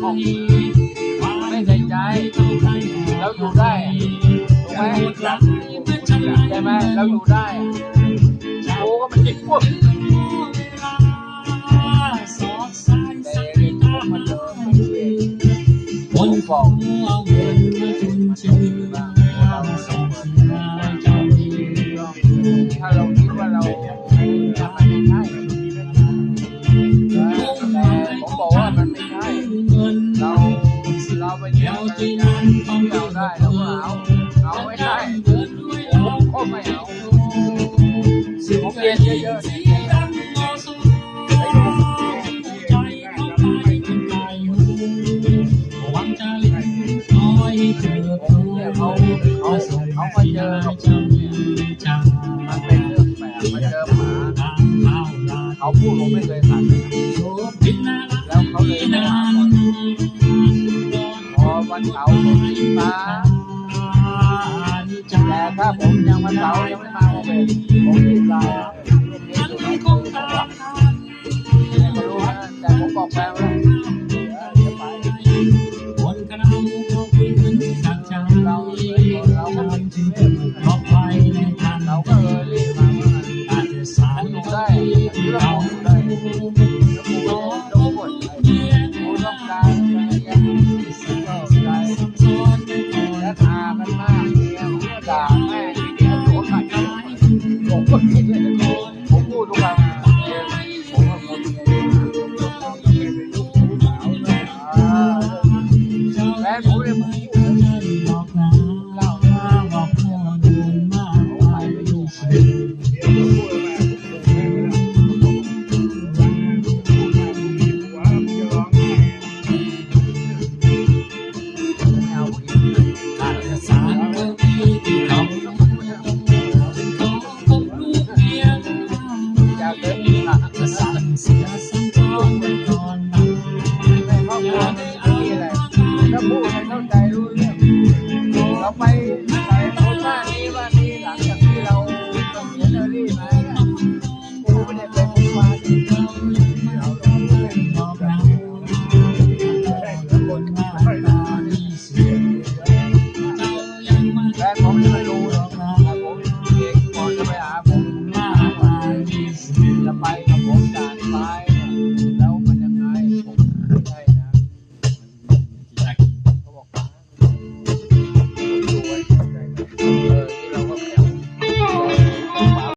ไม่ใส่ใจเราอยู่ได้ถูกไหมใช่ไหมเราอยู่ได้โอ้ก็มันจิตพวกถ้าเราคิดว่าเรา เราไปเที่ยวที่เราได้เราก็เอาเอาไม่ได้ผมก็ไม่เอาผมเรียนเยอะๆเนี่ยผมเนี่ยเขาเขาเขามาเเขาร์ผมกินปลาแต่ถ้าผมยังวันเสาร์ยังไม่มาผมเลยผมรีบลาแล้วไม่รู้นแต่ผมบอกแฟนว่า ผมพูดทุกครั้งผมว่า ไปไปโน้นบ้านนี้บ้านนี้หลังจากที่เราต้องเสียเนอรี่มาเนี่ยกูไม่ได้เป็